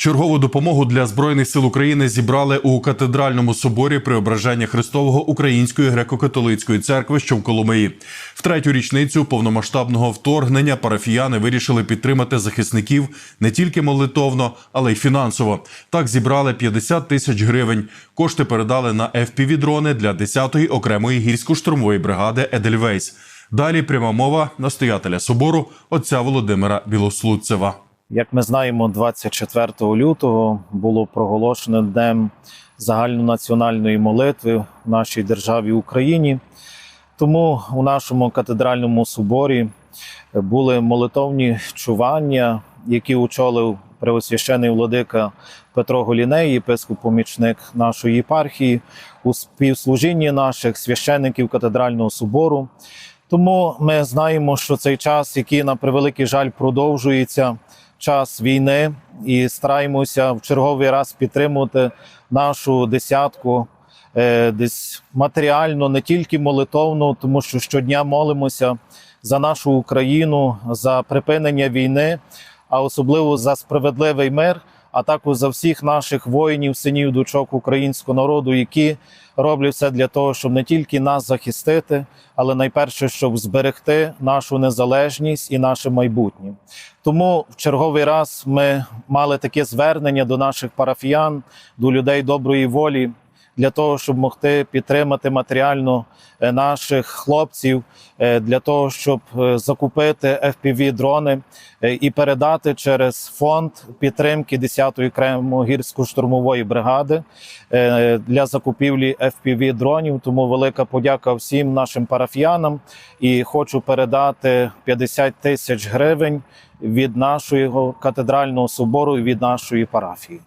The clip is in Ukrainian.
Чергову допомогу для збройних сил України зібрали у катедральному соборі Преображення Христового Української греко-католицької церкви, що в Коломиї. В третю річницю повномасштабного вторгнення парафіяни вирішили підтримати захисників не тільки молитовно, але й фінансово. Так зібрали 50 тисяч гривень. Кошти передали на FPV-дрони для 10-ї окремої гірсько-штурмової бригади Едельвейс. Далі пряма мова настоятеля собору отця Володимира Білослудцева. Як ми знаємо, 24 лютого було проголошено днем загальнонаціональної молитви в нашій державі Україні. Тому у нашому катедральному соборі були молитовні чування, які очолив преосвящений владика Петро Голіней, єпископ-помічник нашої єпархії, у співслужінні наших священників катедрального собору. Тому ми знаємо, що цей час, який на превеликий жаль продовжується, час війни, і стараємося в черговий раз підтримувати нашу десятку. е, Десь матеріально, не тільки молитовно, тому що щодня молимося за нашу Україну, за припинення війни, а особливо за справедливий мир, а також за всіх наших воїнів, синів, дочок українського народу, які роблять все для того, щоб не тільки нас захистити, але найперше, щоб зберегти нашу незалежність і наше майбутнє. Тому в черговий раз ми мали таке звернення до наших парафіян, до людей доброї волі. Для того щоб могти підтримати матеріально е, наших хлопців, е, для того, щоб е, закупити fpv дрони і передати через фонд підтримки 10-ї окремої гірсько-штурмової бригади для закупівлі fpv дронів. Тому велика подяка всім нашим парафіянам. І хочу передати 50 тисяч гривень від нашого катедрального собору і від нашої парафії.